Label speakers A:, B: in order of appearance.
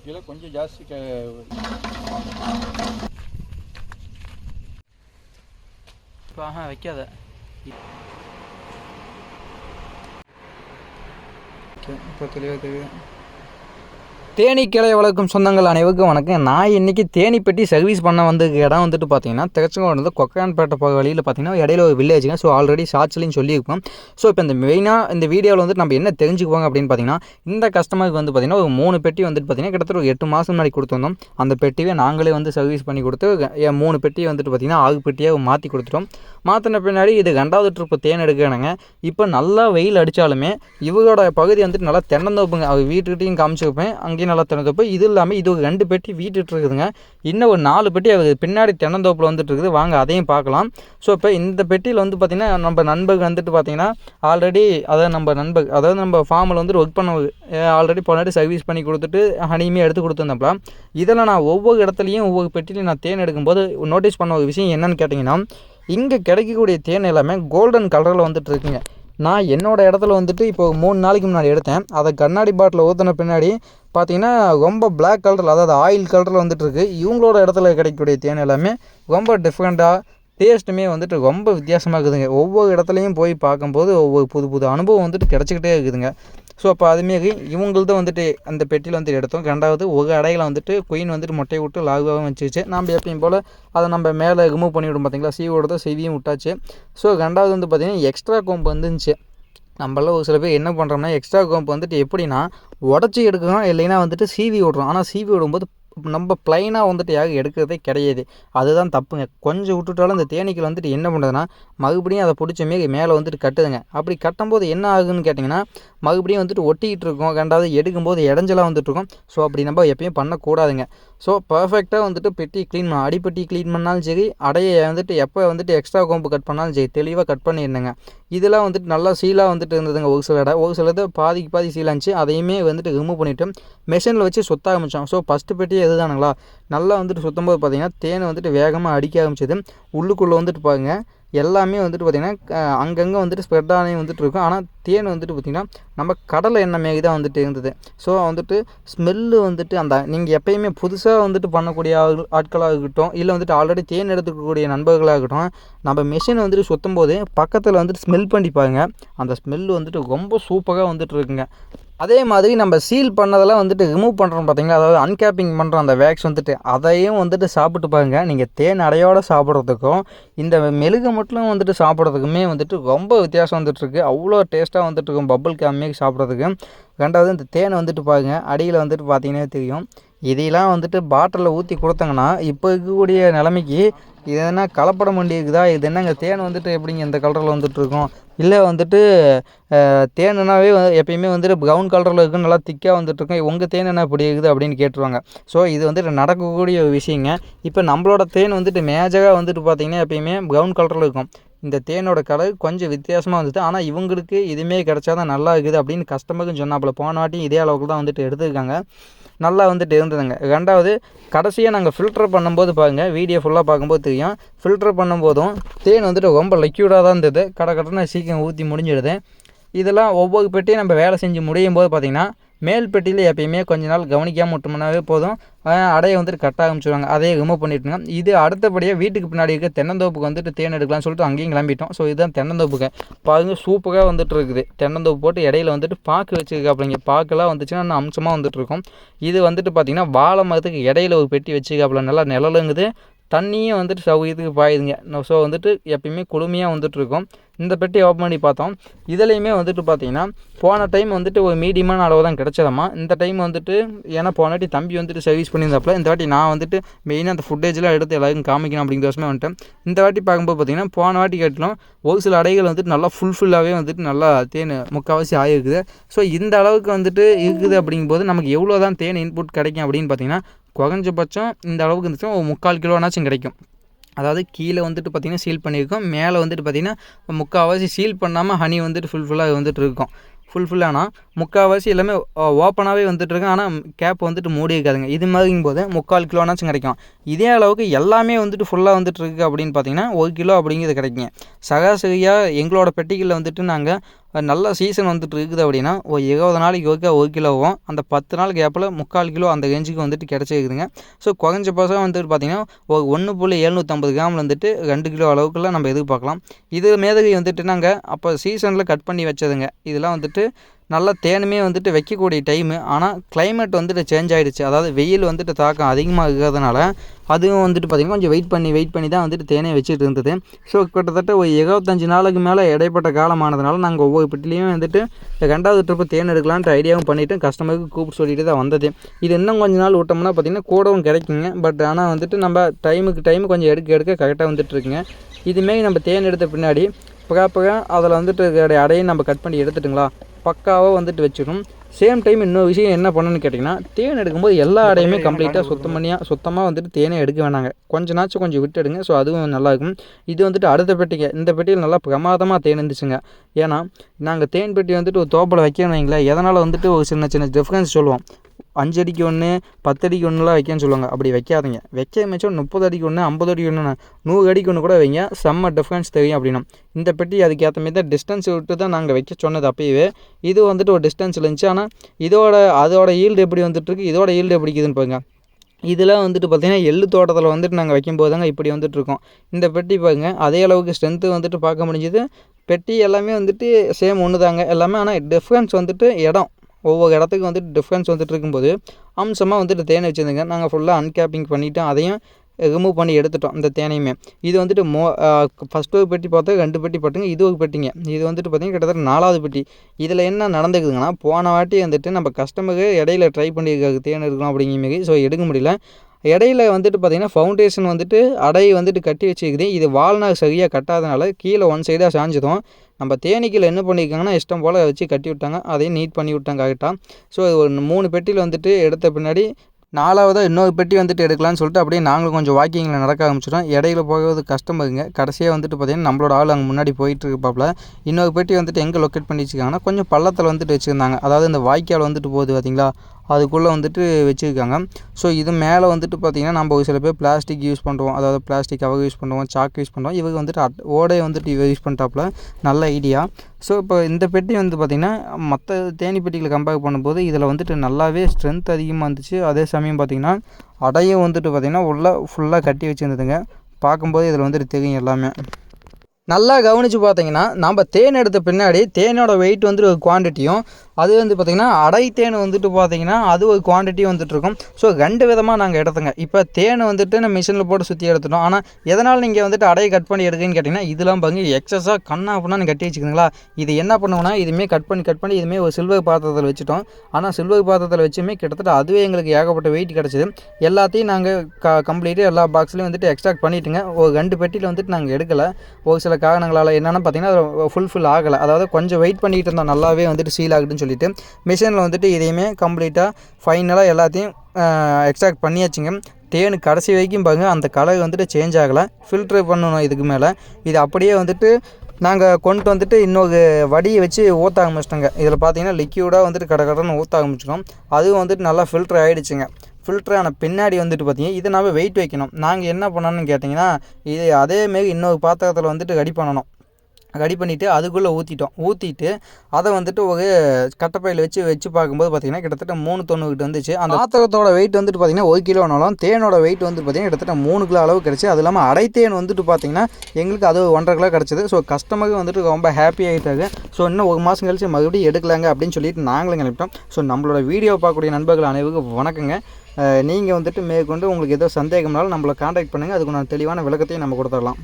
A: இதில் கொஞ்சம் ஜாஸ்தி க
B: இப்போ ஆஹா வைக்காத
A: இப்போ தெளிவாக தெரியுது
B: தேனி கிளை வளர்க்கும் சொந்தங்கள் அனைவருக்கும் வணக்கம். நான் இன்றைக்கி தேனி பெட்டி சர்வீஸ் பண்ண வந்த இடம் வந்துட்டு பார்த்தீங்கன்னா திருச்செங்கோடு வந்து போக வழியில் பார்த்தீங்கன்னா இடையில ஒரு வில்லேஜுங்க ஸோ ஆல்ரெடி ஷார்ட்ஸ்லையும் சொல்லியிருக்கோம். ஸோ இப்போ இந்த மெயினாக இந்த வீடியோவில் வந்துட்டு நம்ம என்ன தெரிஞ்சுக்குவாங்க அப்படின்னு பார்த்தீங்கன்னா இந்த கஸ்டமருக்கு வந்து பார்த்தீங்கன்னா ஒரு மூணு பெட்டி வந்துட்டு பார்த்தீங்கன்னா கிட்டத்தட்ட ஒரு எட்டு மாதம் முன்னாடி கொடுத்துருந்தோம். அந்த பெட்டியை நாங்களே வந்து சர்வீஸ் பண்ணி கொடுத்து மூணு பெட்டி வந்துட்டு பார்த்தீங்கன்னா ஆகு பெட்டியாக மாற்றி கொடுத்துட்டோம். மாற்றின பின்னாடி இது ரெண்டாவது ட்ரிப்பு தேன் எடுக்கணுங்க இப்போ நல்லா வெயில் அடித்தாலுமே இவரோட பகுதி வந்துட்டு நல்லா தென்னந்தோப்புங்க. அவர் வீட்டுக்கிட்டையும் காமிச்சிருப்பேன் வாங்கி நல்லா தென்னந்தோப்பு இது இல்லாமல் இது ஒரு ரெண்டு பெட்டி வீட்டுட்டு இருக்குதுங்க. இன்னும் ஒரு நாலு பெட்டி அது பின்னாடி தென்னந்தோப்பில் வந்துட்டு இருக்குது. வாங்க அதையும் பார்க்கலாம். ஸோ இப்போ இந்த பெட்டியில் வந்து பார்த்திங்கன்னா நம்ம நண்பர் வந்துட்டு பார்த்தீங்கன்னா ஆல்ரெடி அதாவது நம்ம நண்பர் அதாவது நம்ம ஃபார்மில் வந்துட்டு ஒர்க் பண்ண ஆல்ரெடி போனாடி சர்வீஸ் பண்ணி கொடுத்துட்டு ஹனியுமே எடுத்து கொடுத்துருந்தப்பலாம் இதில் நான் ஒவ்வொரு இடத்துலையும் ஒவ்வொரு பெட்டிலையும் நான் தேன் எடுக்கும்போது நோட்டீஸ் பண்ண ஒரு விஷயம் என்னென்னு கேட்டிங்கன்னா இங்கே கிடைக்கக்கூடிய தேன் எல்லாமே கோல்டன் கலரில் வந்துட்டு இருக்குங்க. நான் என்னோட இடத்துல வந்துட்டு இப்போ மூணு நாளைக்கு முன்னாடி எடுத்தேன். அதை கண்ணாடி பாட்டில் ஊற்றின பின்னாடி பார்த்தீங்கன்னா ரொம்ப பிளாக் கலரில் அதாவது ஆயில் கலரில் வந்துட்டுருக்கு இவங்களோட இடத்துல கிடைக்கக்கூடிய தேன் எல்லாமே ரொம்ப டிஃப்ரெண்ட்டாக டேஸ்ட்டுமே வந்துட்டு ரொம்ப வித்தியாசமாக இருக்குதுங்க. ஒவ்வொரு இடத்துலையும் போய் பார்க்கும்போது ஒவ்வொரு புது புது அனுபவம் வந்துட்டு கிடச்சிக்கிட்டே இருக்குதுங்க. ஸோ அப்போ அதுமாரி இவங்கள்தான் வந்துட்டு அந்த பெட்டியில் வந்துட்டு எடுத்தோம். ரெண்டாவது ஒரு அடையில் வந்துட்டு குயின் வந்துட்டு முட்டையை விட்டு லாகுவாகவும் வச்சுச்சு நம்ம எப்பயும் போல் அதை நம்ம மேலே ரிமூவ் பண்ணிவிடும் பார்த்தீங்களா சீவோட தான் செய்தியும் விட்டாச்சு. ஸோ ரெண்டாவது வந்து பார்த்திங்கன்னா எக்ஸ்ட்ரா கோம்பு வந்துருந்துச்சு. நம்மளாம் ஒரு சில பேர் என்ன பண்ணுறோம்னா எக்ஸ்ட்ரா கோம்பு வந்துட்டு எப்படின்னா உடச்சி எடுக்கிறோம் இல்லைன்னா வந்துட்டு சீவி விடுறோம் ஆனால் சீவி விடும்போது நம்ம ப்ளைனாக வந்துட்டு யாரும் எடுக்கிறதே கிடையாது. அதுதான் தப்புங்க. கொஞ்சம் விட்டுட்டாலும் இந்த தேனீக்கள் வந்துட்டு என்ன பண்ணுறதுன்னா மறுபடியும் அதை பிடிச்ச மாரி மேலே வந்துட்டு கட்டுதுங்க. அப்படி கட்டும்போது என்ன ஆகுதுன்னு கேட்டிங்கன்னா மறுபடியும் வந்துட்டு ஒட்டிக்கிட்டு இருக்கும். ரெண்டாவது எடுக்கும்போது இடைஞ்சலாக வந்துட்டு இருக்கும். ஸோ அப்படி நம்ம எப்பயும் பண்ணக்கூடாதுங்க. ஸோ பர்ஃபெக்டாக வந்துட்டு பெட்டி க்ளீன் பண்ண அடிப்பெட்டி க்ளீன் பண்ணாலும் சரி அடையை வந்துட்டு எப்போ வந்துட்டு எக்ஸ்ட்ரா கோம்பு கட் பண்ணாலும் சரி தெளிவாக கட் பண்ணிடணுங்க. இதெல்லாம் வந்துட்டு நல்லா சீலாக வந்துட்டு இருந்ததுங்க ஒரு சில இடம் ஒரு சிலது பாதிக்கு பாதி சீலாக இருந்துச்சு அதையுமே வந்துட்டு ரிமூவ் பண்ணிவிட்டு மிஷினில் வச்சு சுத்த ஆரம்பித்தோம் ஸோ ஃபஸ்ட்டு பெட்டியே இதுதானுங்களா? நல்லா வந்துட்டு சுத்தம் போது பார்த்தீங்கன்னா தேன் வந்துட்டு வேகமாக அடிக்க ஆரம்பிச்சது. உள்ளுக்குள்ளே வந்துட்டு பாருங்க எல்லாமே வந்துட்டு பார்த்திங்கன்னா அங்கங்கே வந்துட்டு ஸ்ப்ரெட் ஆனே வந்துட்டு இருக்கும். ஆனால் தேன் வந்துட்டு பார்த்திங்கன்னா நம்ம கடலை எண்ணெய் மேகி தான் வந்துட்டு இருந்தது. ஸோ வந்துட்டு ஸ்மெல்லு வந்துட்டு அந்த நீங்கள் எப்பயுமே புதுசாக வந்துட்டு பண்ணக்கூடிய ஆட்களாக இருக்கட்டும் இல்லை வந்துட்டு ஆல்ரெடி தேன் எடுத்துக்கக்கூடிய நண்பர்களாக இருக்கட்டும் நம்ம மிஷினை வந்துட்டு சுத்தும் போது பக்கத்தில் வந்துட்டு ஸ்மெல் பண்ணி பாருங்க. அந்த ஸ்மெல் வந்துட்டு ரொம்ப சூப்பராக வந்துட்டு இருக்குங்க. அதே மாதிரி நம்ம சீல் பண்ணதெல்லாம் வந்துட்டு ரிமூவ் பண்ணுறோம் பார்த்தீங்களா அதாவது அன்கேப்பிங் பண்ணுறோம் அந்த வேக்ஸ் வந்துட்டு அதையும் வந்துட்டு சாப்பிட்டு பாருங்க. நீங்கள் தேன் அடையோடு சாப்பிட்றதுக்கும் இந்த மெழுகு மட்டும் வந்துட்டு சாப்பிட்றதுக்குமே வந்துட்டு ரொம்ப வித்தியாசம் வந்துட்டுருக்கு அவ்வளோ டேஸ்ட்டாக வந்துட்டு இருக்கும் பப்புள் கேமே சாப்பிட்றதுக்கு. ரெண்டாவது இந்த தேனை வந்துட்டு பாருங்க அடியில் வந்துட்டு பார்த்தீங்கன்னா தெரியும். இதையெல்லாம் வந்துட்டு பாட்டிலில் ஊற்றி கொடுத்தாங்கன்னா இப்போ இருக்கக்கூடிய நிலைமைக்கு இது என்ன கலப்படம் வண்டி இருக்குதா இது என்னங்க தேன் வந்துட்டு எப்படிங்க இந்த கலரில் வந்துட்டு இருக்கும்? இல்லை வந்துட்டு தேனுனாவே வந்து எப்பயுமே வந்துட்டு ப்ரௌன் கலரில் இருக்கும் நல்லா திக்காக வந்துட்டு இருக்கும். உங்கள் தேன் என்ன இப்படி இருக்குது அப்படின்னு கேட்டுருவாங்க. ஸோ இது வந்துட்டு நடக்கக்கூடிய ஒரு விஷயங்க. இப்போ நம்மளோட தேன் வந்துட்டு மேஜராக வந்துட்டு பார்த்தீங்கன்னா எப்பயுமே ப்ரௌன் கலரில் இருக்கும். இந்த தேனோட கலர் கொஞ்சம் வித்தியாசமாக வந்துட்டு ஆனால் இவங்களுக்கு இதுவுமே கிடச்சா தான் நல்லா இருக்குது அப்படின்னு கஸ்டமருக்கும் சொன்னாப்புல. போன வாட்டியும் இதே அளவுக்கு தான் வந்துட்டு எடுத்துருக்காங்க. நல்லா வந்துட்டு இருந்ததுங்க. ரெண்டாவது கடைசியாக நாங்கள் ஃபில்டர் பண்ணும்போது பாருங்கள் வீடியோ ஃபுல்லாக பார்க்கும்போது தெரியும். ஃபில்டர் பண்ணும்போதும் தேன் வந்துட்டு ரொம்ப லிக்யூடாக தான் இருந்தது. கடை கடனை சீக்கிரம் ஊற்றி முடிஞ்சிடுது. இதெல்லாம் ஒவ்வொரு பெட்டியும் நம்ம வேலை செஞ்சு முடியும் போது பார்த்திங்கன்னா மேல் பெட்டியில் எப்பயுமே கொஞ்ச நாள் கவனிக்காமல் விட்டோம்னாவே போதும். அடையை வந்துட்டு கட்ட ஆரம்பிச்சிடுவாங்க அதையே ரிமூவ் பண்ணிட்டுங்க இது அடுத்தபடியாக வீட்டுக்கு பின்னாடி இருக்க தென்னந்தோப்புக்கு வந்துட்டு தேன் எடுக்கலாம்னு சொல்லிட்டு அங்கேயும் கிளம்பிட்டோம். ஸோ இதுதான் தென்னந்தோப்புங்க. பாருங்க சூப்பராக வந்துட்டு இருக்குது தென்னந்தோப்பு போட்டு இடையில வந்துட்டு பாக்கு வச்சுருக்காப்புலங்க பாக்கெல்லாம் வந்துச்சுன்னா இன்னும் அம்சமாக வந்துட்டு இருக்கும் இது வந்துட்டு பார்த்திங்கன்னா வாழை மரத்துக்கு இடையில ஒரு பெட்டி வச்சுருக்காப்புல நல்லா நிழலுங்குது. தண்ணியும் வந்துட்டு சௌகரியத்துக்கு பாயுதுங்க. ஸோ வந்துட்டு எப்பயுமே குளுமையாக வந்துட்டுருக்கோம். இந்த பெட்டி ஓப்பன் பண்ணி பார்த்தோம். இதுலேயுமே வந்துட்டு பார்த்தீங்கன்னா போன டைம் வந்துட்டு ஒரு மீடியமான அளவு தான் கிடச்சதம்மா. இந்த டைம் வந்துட்டு ஏன்னா போன வாட்டி தம்பி வந்துட்டு சர்வீஸ் பண்ணியிருந்தாப்புல இந்த வாட்டி நான் வந்துட்டு மெயினாக அந்த ஃபுட்டேஜ்லாம் எடுத்து எல்லாருக்கும் காமிக்கணும் அப்படிங்கிறதுமே வந்துட்டேன். இந்த வாட்டி பார்க்கும்போது பார்த்தீங்கன்னா போன வாட்டி கேட்டிலும் ஒரு சில அடைகள் வந்துட்டு நல்லா ஃபுல்ஃபில்லாகவே வந்துட்டு நல்லா தேன் முக்கால்வாசி ஆகிருக்குது ஸோ இந்த அளவுக்கு வந்துட்டு இருக்குது அப்படிங்கும்போது நமக்கு எவ்வளோ தான் தேன் இன்புட் கிடைக்கும் அப்படின்னு பார்த்தீங்கன்னா குறைஞ்சபட்சம் இந்த அளவுக்கு இருந்துச்சுன்னா ஒரு முக்கால் கிலோனாச்சும் கிடைக்கும். அதாவது கீழே வந்துட்டு பார்த்திங்கன்னா சீல் பண்ணியிருக்கோம். மேலே வந்துட்டு பார்த்திங்கன்னா முக்கால்வாசி சீல் பண்ணாமல் ஹனி வந்துட்டு ஃபுல்ஃபுல்லாக வந்துட்டு இருக்கும். ஃபுல்ஃபில்லானா முக்கால்வாசி எல்லாமே ஓப்பனாகவே வந்துட்டு ஆனால் கேப் வந்துட்டு மூடி இருக்காதுங்க இது மாதிரிங்கும் போது முக்கால் கிலோனாச்சும் கிடைக்கும். இதே அளவுக்கு எல்லாமே வந்துட்டு ஃபுல்லாக வந்துட்டு இருக்கு அப்படின்னு பார்த்தீங்கன்னா ஒரு கிலோ அப்படிங்கிறது கிடைக்குங்க. சராசரியாக எங்களோட பெட்டிகளில் வந்துட்டு நாங்கள் நல்ல சீசன் வந்துட்டு இருக்குது அப்படின்னா ஒரு இருபது நாளைக்கு ஒருக்கா ஒரு கிலோவும் அந்த பத்து நாள் கேப்பில் முக்கால் கிலோ அந்த ரேஞ்சுக்கு வந்துட்டு கிடச்சிருக்குதுங்க ஸோ குறைஞ்ச பசங்க வந்துட்டு பார்த்திங்கன்னா ஒரு ஒன்று புள்ளி எழுநூற்றம்பது கிராமில் வந்துட்டு ரெண்டு கிலோ அளவுக்குலாம் நம்ம எதிர்பார்க்கலாம். இது மேதகை வந்துட்டு நாங்கள் அப்போ சீசனில் கட் பண்ணி வச்சதுங்க. இதெல்லாம் வந்துட்டு நல்லா தேனுமே வந்துட்டு வைக்கக்கூடிய டைமு ஆனால் கிளைமேட் வந்துட்டு சேஞ்ச் ஆகிடுச்சு அதாவது வெயில் வந்துட்டு தாக்கம் அதிகமாக இருக்கிறதுனால அதுவும் வந்துட்டு பார்த்திங்கன்னா கொஞ்சம் வெயிட் பண்ணி வெயிட் பண்ணி தான் வந்துட்டு தேனே வச்சுட்டு இருந்தது. ஸோ கிட்டத்தட்ட ஒரு இருபத்தஞ்சி நாளுக்கு மேலே இடைப்பட்ட காலமானதுனால நாங்கள் ஒவ்வொரு பெட்டிலையும் வந்துட்டு ரெண்டாவது ட்ரிப்பு தேன் எடுக்கலான்ட்டு ஐடியாவும் பண்ணிவிட்டு கஸ்டமருக்கு கூப்பிட்டு சொல்லிட்டு தான் வந்தது. இது இன்னும் கொஞ்ச நாள் விட்டோம்னா பார்த்திங்கன்னா கூடவும் கிடைக்குங்க. பட் ஆனால் வந்துட்டு நம்ம டைமுக்கு டைம் கொஞ்சம் எடுக்க எடுக்க கரெக்டாக வந்துட்டு இருக்குங்க. இதுமாரி நம்ம தேன் எடுத்த பின்னாடி ப்ராப்பராக அதில் வந்துட்டு அடையை நம்ம கட் பண்ணி எடுத்துட்டுங்களா? பக்காவாக வந்துட்டு வச்சிடும் சேம் டைம் இன்னொரு விஷயம் என்ன பண்ணணும்னு கேட்டிங்கன்னா தேன் எடுக்கும்போது எல்லா அடையுமே கம்ப்ளீட்டாக சுத்தம் பண்ணியாக சுத்தமாக வந்துட்டு தேனே எடுக்க வேணாங்க. கொஞ்ச நாச்சும் கொஞ்சம் விட்டு எடுங்க ஸோ அதுவும் நல்லாயிருக்கும் இது வந்துட்டு அடுத்த பெட்டிக்கு இந்த பெட்டியில் நல்லா பிரமாதமாக தேன் இருந்துச்சுங்க. ஏன்னா நாங்கள் தேன் பெட்டி வந்துட்டு ஒரு தோப்பில் வைக்கணும் வைங்களேன் எதனால் வந்துட்டு ஒரு சின்ன சின்ன டிஃப்ரென்ஸ் சொல்லுவோம். அஞ்சு அடிக்கு ஒன்று பத்து அடிக்கு ஒன்றுலாம் வைக்கன்னு சொல்லுவாங்க. அப்படி வைக்காதீங்க. வைக்க மிச்சம் முப்பது அடிக்கு ஒன்று ஐம்பது அடிக்கு ஒன்று நூறு அடிக்கு ஒன்று கூட வைங்க. செம்ம டிஃப்ரென்ஸ் தெரியும் அப்படின்னா இந்த பெட்டி அதுக்கேற்ற மாதிரி தான் டிஸ்டன்ஸ் விட்டு தான் நாங்கள் வைக்க சொன்னது அப்பயே இது வந்துட்டு ஒரு டிஸ்டன்ஸ் இருந்துச்சு. ஆனால் இதோட அதோட ஈல்டு எப்படி வந்துட்டுருக்கு? இதோட ஈல்டு எப்படி இருக்குதுன்னு பாருங்க. இதெல்லாம் வந்துட்டு பார்த்திங்கன்னா எள்ளு தோட்டத்தில் வந்துட்டு நாங்கள் வைக்கும்போது தாங்க இப்படி வந்துட்டுருக்கோம் இந்த பெட்டி பாருங்க அதே அளவுக்கு ஸ்ட்ரென்த்து வந்துட்டு பார்க்க முடிஞ்சுது. பெட்டி எல்லாமே வந்துட்டு சேம் ஒன்று தாங்க எல்லாமே ஆனால் டிஃப்ரென்ஸ் வந்துட்டு இடம். ஒவ்வொரு இடத்துக்கு வந்துட்டு டிஃப்ரென்ஸ் வந்துட்டு இருக்கும்போது அம்சமாக வந்துட்டு தேனை வச்சுருந்தேங்க. நாங்கள் ஃபுல்லாக அன்கேப்பிங் பண்ணிவிட்டு அதையும் ரிமூவ் பண்ணி எடுத்துட்டோம் இந்த தேனையுமே. இது வந்துட்டு மோ ஃபஸ்ட் ஒரு பெட்டி பார்த்தா ரெண்டு பெட்டி போட்டுங்க இது ஒரு பெட்டிங்க. இது வந்துட்டு பார்த்திங்கன்னா கிட்டத்தட்ட நாலாவது பெட்டி. இதில் என்ன நடந்துக்குதுங்கன்னா போன வாட்டி வந்துட்டு நம்ம கஸ்டமருக்கு இடையில ட்ரை பண்ணியிருக்காரு தேன் எடுக்கணும் அப்படிங்கிற மாரி ஸோ எடுக்க முடியல. இடையில வந்துட்டு பார்த்திங்கன்னா ஃபவுண்டேஷன் வந்துட்டு அடை வந்துட்டு கட்டி வச்சுக்குது இது வாழ்நாள் சரியாக கட்டாதனால கீழே ஒன் சைடாக சாஞ்சதும். நம்ம தேனீக்கள் என்ன பண்ணியிருக்காங்கன்னா இஷ்டம் போல் வச்சு கட்டி விட்டாங்க. அதையும் நீட் பண்ணி விட்டாங்க கரெக்டாக ஸோ ஒரு மூணு பெட்டியில் வந்துட்டு எடுத்த பின்னாடி நாலாவதாக இன்னொரு பெட்டி வந்துட்டு எடுக்கலாம்னு சொல்லிட்டு அப்படியே நாங்களும் கொஞ்சம் வாக்கிங்கில் நடக்க ஆரம்பிச்சிட்டோம். இடையில போகிறது கஷ்டமாகுங்க கடைசியாக வந்துட்டு பார்த்திங்கன்னா நம்மளோட ஆள் அங்கே முன்னாடி போயிட்டு இருப்பாப்புல இன்னொரு பெட்டி வந்துட்டு எங்கே லொக்கேட் பண்ணி வச்சுருக்காங்கன்னா கொஞ்சம் பள்ளத்தில் வந்துட்டு வச்சுருந்தாங்க. அதாவது இந்த வாய்க்கால் வந்துட்டு போகுது பார்த்தீங்களா அதுக்குள்ளே வந்துட்டு வச்சுருக்காங்க. ஸோ இது மேலே வந்துட்டு பார்த்திங்கன்னா நம்ம ஒரு சில பேர் பிளாஸ்டிக் யூஸ் பண்ணுறோம் அதாவது பிளாஸ்டிக் கவர் யூஸ் பண்ணுவோம் சாக் யூஸ் பண்ணுவோம் இவங்க வந்துட்டு அட் ஓடையை வந்துட்டு யூஸ் பண்ணிட்டாப்புல. நல்ல ஐடியா ஸோ இப்போ இந்த பெட்டி வந்து பார்த்திங்கன்னா மற்ற தேனி பெட்டிகளை கம்பேர் பண்ணும்போது இதில் வந்துட்டு நல்லாவே ஸ்ட்ரென்த் அதிகமாக இருந்துச்சு. அதே சமயம் பார்த்திங்கன்னா அடையும் வந்துட்டு பார்த்திங்கன்னா உள்ள ஃபுல்லாக கட்டி வச்சுருந்ததுங்க. பார்க்கும்போது இதில் வந்துட்டு தெரியும் எல்லாமே. நல்லா கவனித்து பார்த்தீங்கன்னா நம்ம தேன் எடுத்த பின்னாடி தேனோட வெயிட் வந்துட்டு ஒரு குவான்டிட்டியும் அது வந்து பார்த்திங்கன்னா அடை தேன் வந்துட்டு பார்த்தீங்கன்னா அது ஒரு குவான்டிட்டி வந்துட்டுருக்கும். ஸோ ரெண்டு விதமாக நாங்கள் எடுத்தோங்க. இப்போ தேன் வந்துட்டு நம்ம மிஷினில் போட்டு சுற்றி எடுத்துட்டோம். ஆனால் எதனால் நீங்கள் வந்துட்டு அடையை கட் பண்ணி எடுக்குன்னு கேட்டிங்கன்னா இதெல்லாம் பாருங்க எக்ஸஸாக கண்ணா அப்படின்னு கட்டி வச்சுக்கோங்களா. இது என்ன பண்ணுவோம்னா இதுமே கட் பண்ணி கட் பண்ணி இதுமே ஒரு சில்வர் பாத்திரத்தில் வச்சுட்டோம். ஆனால் சில்வர் பாத்திரத்தில் வச்சுமே கிட்டத்தட்ட அதுவே எங்களுக்கு ஏகப்பட்ட வெயிட் கிடச்சிது. எல்லாத்தையும் நாங்கள் க கம்ப்ளீட்டாக எல்லா பாக்ஸ்லையும் வந்துட்டு எக்ஸ்ட்ராக்ட் பண்ணிட்டுங்க. ஒரு ரெண்டு பெட்டியில் வந்துட்டு நாங்கள் எடுக்கலை. ஒரு சில காரணங்களால் என்னென்னு பார்த்தீங்கன்னா ஃபுல்ஃபில் ஆகலை. அதாவது கொஞ்சம் வெயிட் பண்ணிட்டு இருந்தோம். நல்லாவே வந்துட்டு சீல் ஆகுதுன்னு சொல்லிவிட்டு மிஷினில் வந்துட்டு இதையுமே கம்ப்ளீட்டாக ஃபைனலாக எல்லாத்தையும் எக்ஸ்ட்ராக்ட் பண்ணியாச்சுங்க. தேனு கடைசி வரைக்கும் பாருங்க அந்த கலர் வந்துட்டு சேஞ்ச் ஆகலை. ஃபில்ட்ரு பண்ணணும் இதுக்கு மேலே. இது அப்படியே வந்துட்டு நாங்கள் கொண்டு வந்துட்டு இன்னொரு வடியை வச்சு ஊற்ற ஆரம்பிச்சிட்டோங்க. இதில் பார்த்தீங்கன்னா லிக்யூடாக வந்துட்டு கடை கடன்னு ஊற்ற ஆரம்பிச்சிட்டோம். அதுவும் வந்துட்டு நல்லா ஃபில்ட்ரு ஆகிடுச்சுங்க ஃபில்ட்ரு ஆன பின்னாடி வந்துட்டு பார்த்தீங்கன்னா இதை நம்ம வெயிட் வைக்கணும். நாங்கள் என்ன பண்ணணும்னு கேட்டிங்கன்னா இது அதேமாரி இன்னொரு பாத்திரத்தில் வந்துட்டு ரெடி பண்ணணும். ரெடி பண்ணிவிட்டு அதுக்குள்ளே ஊற்றிட்டோம் ஊற்றிட்டு அதை வந்துட்டு ஒரு கட்டப்பையில் வச்சு வச்சு பார்க்கும்போது பார்த்திங்கன்னா கிட்டத்தட்ட மூணு தொண்ணூறு வந்துச்சு. அந்த பாத்திரத்தோட வெயிட் வந்துட்டு பார்த்திங்கன்னா ஒரு கிலோனாலும் தேனோட வெயிட் வந்து பார்த்திங்கன்னா கிட்டத்தட்ட மூணு கிலோ அளவு கிடச்சி. அது இல்லாமல் அடைத்தேன் வந்துட்டு பார்த்திங்கன்னா எங்களுக்கு அது ஒன்றரை கிலோ கிடச்சிது. ஸோ கஸ்டமருக்கு வந்துட்டு ரொம்ப ஹாப்பி ஆகிட்டாங்க ஸோ இன்னும் ஒரு மாதம் கழிச்சு மறுபடியும் எடுக்கலாங்க அப்படின்னு சொல்லிட்டு நாங்களும் கிளம்பிட்டோம் ஸோ நம்மளோட வீடியோ பார்க்கக்கூடிய நண்பர்கள் அனைவருக்கும் வணக்கங்க. நீங்கள் வந்துட்டு மேற்கொண்டு உங்களுக்கு ஏதோ சந்தேகம்னாலும் நம்மளை காண்டாக்ட் பண்ணுங்கள் அதுக்கு நான் தெளிவான விளக்கத்தையும் நம்ம கொடுத்துடலாம்.